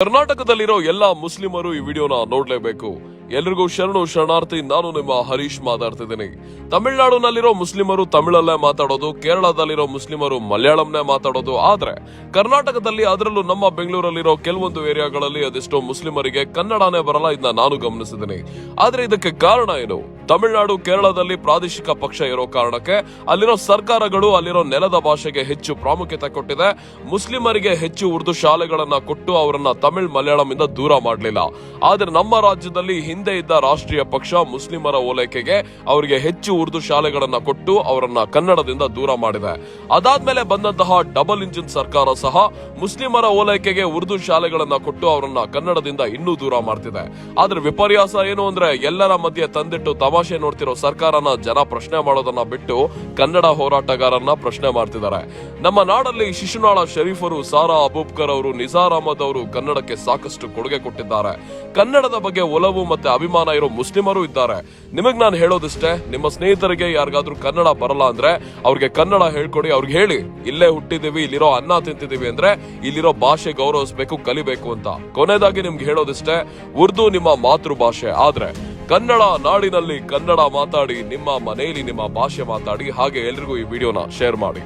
ಕರ್ನಾಟಕದಲ್ಲಿರೋ ಎಲ್ಲಾ ಮುಸ್ಲಿಮರು ಈ ವಿಡಿಯೋನ ನೋಡ್ಲೇಬೇಕು. ಎಲ್ರಿಗೂ ಶರಣು ಶರಣಾರ್ಥಿ, ನಾನು ನಿಮ್ಮ ಹರೀಶ್ ಮಾತಾಡ್ತಿದ್ದೀನಿ. ತಮಿಳುನಾಡಿನಲ್ಲಿರೋ ಮುಸ್ಲಿಮರು ತಮಿಳಲ್ಲೇ ಮಾತಾಡೋದು, ಕೇರಳದಲ್ಲಿರೋ ಮುಸ್ಲಿಮರು ಮಲಯಾಳಂನೇ ಮಾತಾಡೋದು. ಆದ್ರೆ, ಕರ್ನಾಟಕದಲ್ಲಿ ಅದರಲ್ಲೂ ನಮ್ಮ ಬೆಂಗಳೂರಲ್ಲಿರೋ ಕೆಲವೊಂದು ಏರಿಯಾಗಳಲ್ಲಿ ಅದೆಷ್ಟೋ ಮುಸ್ಲಿಮರಿಗೆ ಕನ್ನಡನೇ ಬರಲ್ಲ ಇದನ್ನ ನಾನು ಗಮನಿಸಿದ್ದೀನಿ. ಆದ್ರೆ ಇದಕ್ಕೆ ಕಾರಣ ಏನು? ತಮಿಳುನಾಡು, ಕೇರಳದಲ್ಲಿ ಪ್ರಾದೇಶಿಕ ಪಕ್ಷ ಇರೋ ಕಾರಣಕ್ಕೆ ಅಲ್ಲಿರೋ ಸರ್ಕಾರಗಳು ಅಲ್ಲಿರೋ ನೆಲದ ಭಾಷೆಗೆ ಹೆಚ್ಚು ಪ್ರಾಮುಖ್ಯತೆ ಕೊಟ್ಟಿದೆ. ಮುಸ್ಲಿಮರಿಗೆ ಹೆಚ್ಚು ಉರ್ದು ಶಾಲೆಗಳನ್ನ ಕೊಟ್ಟು ಅವರನ್ನ ತಮಿಳ್ ಮಲಯಾಳಂನಿಂದ ದೂರ ಮಾಡಲಿಲ್ಲ. ಆದ್ರೆ ನಮ್ಮ ರಾಜ್ಯದಲ್ಲಿ ಹಿಂದೆ ಇದ್ದ ರಾಷ್ಟ್ರೀಯ ಪಕ್ಷ ಮುಸ್ಲಿಮರ ಓಲೈಕೆಗೆ ಅವರಿಗೆ ಹೆಚ್ಚು ಉರ್ದು ಶಾಲೆಗಳನ್ನ ಕೊಟ್ಟು ಅವರನ್ನ ಕನ್ನಡದಿಂದ ದೂರ ಮಾಡಿದೆ. ಅದಾದ್ಮೇಲೆ ಬಂದಂತಹ ಡಬಲ್ ಇಂಜಿನ್ ಸರ್ಕಾರ ಸಹ ಮುಸ್ಲಿಮರ ಓಲೈಕೆಗೆ ಉರ್ದು ಶಾಲೆಗಳನ್ನ ಕೊಟ್ಟು ಅವರನ್ನ ಕನ್ನಡದಿಂದ ಇನ್ನೂ ದೂರ ಮಾಡ್ತಿದೆ. ಆದ್ರೆ ವಿಪರ್ಯಾಸ ಏನು ಅಂದ್ರೆ ಎಲ್ಲರ ಮಧ್ಯೆ ತಂದಿಟ್ಟು ತಮಾಷೆ ನೋಡ್ತಿರೋ ಸರ್ಕಾರನ ಜನ ಪ್ರಶ್ನೆ ಮಾಡೋದನ್ನ ಬಿಟ್ಟು ಕನ್ನಡ ಹೋರಾಟಗಾರರನ್ನ ಪ್ರಶ್ನೆ ಮಾಡ್ತಿದ್ದಾರೆ. ನಮ್ಮ ನಾಡಲ್ಲಿ ಶಿಶುನಾಳ ಶರೀಫರು ಸಾರಾ ಅಬೂಬ್ಕರ್ ಅವರು ನಿಜಾರ್ ಅಹಮದ್ ಅವರು ಕನ್ನಡಕ್ಕೆ ಸಾಕಷ್ಟು ಕೊಡುಗೆ ಕೊಟ್ಟಿದ್ದಾರೆ. ಕನ್ನಡದ ಬಗ್ಗೆ ಒಲವು ಮತ್ತೆ ಅಭಿಮಾನ ಇರೋ ಮುಸ್ಲಿಮರು ಇದ್ದಾರೆ. ನಿಮಗ್ ನಾನು ಹೇಳೋದಿಷ್ಟೇ, ನಿಮ್ಮ ಸ್ನೇಹಿತರಿಗೆ ಯಾರಿಗಾದ್ರೂ ಕನ್ನಡ ಬರಲ್ಲ ಅಂದ್ರೆ ಅವ್ರಿಗೆ ಕನ್ನಡ ಹೇಳ್ಕೊಡಿ, ಅವ್ರಿಗೆ ಹೇಳಿ. ಇಲ್ಲೇ ಹುಟ್ಟಿದೀವಿ, ಇಲ್ಲಿರೋ ಅನ್ನ ತಿಂತಿದೀವಿ ಅಂದ್ರೆ ಇಲ್ಲಿರೋ ಭಾಷೆ ಗೌರವಿಸಬೇಕು, ಕಲಿಬೇಕು ಅಂತ. ಕೊನೆಯದಾಗಿ ನಿಮ್ಗೆ ಹೇಳೋದಿಷ್ಟೇ, ಉರ್ದು ನಿಮ್ಮ ಮಾತೃಭಾಷೆ. ಆದ್ರೆ ಕನ್ನಡ ನಾಡಿನಲ್ಲಿ ಕನ್ನಡ ಮಾತಾಡಿ, ನಿಮ್ಮ ಮನೆಯಲ್ಲಿ ನಿಮ್ಮ ಭಾಷೆ ಮಾತಾಡಿ, ಹಾಗೆ ಎಲ್ರಿಗೂ ಈ ವಿಡಿಯೋನ ಶೇರ್ ಮಾಡಿ.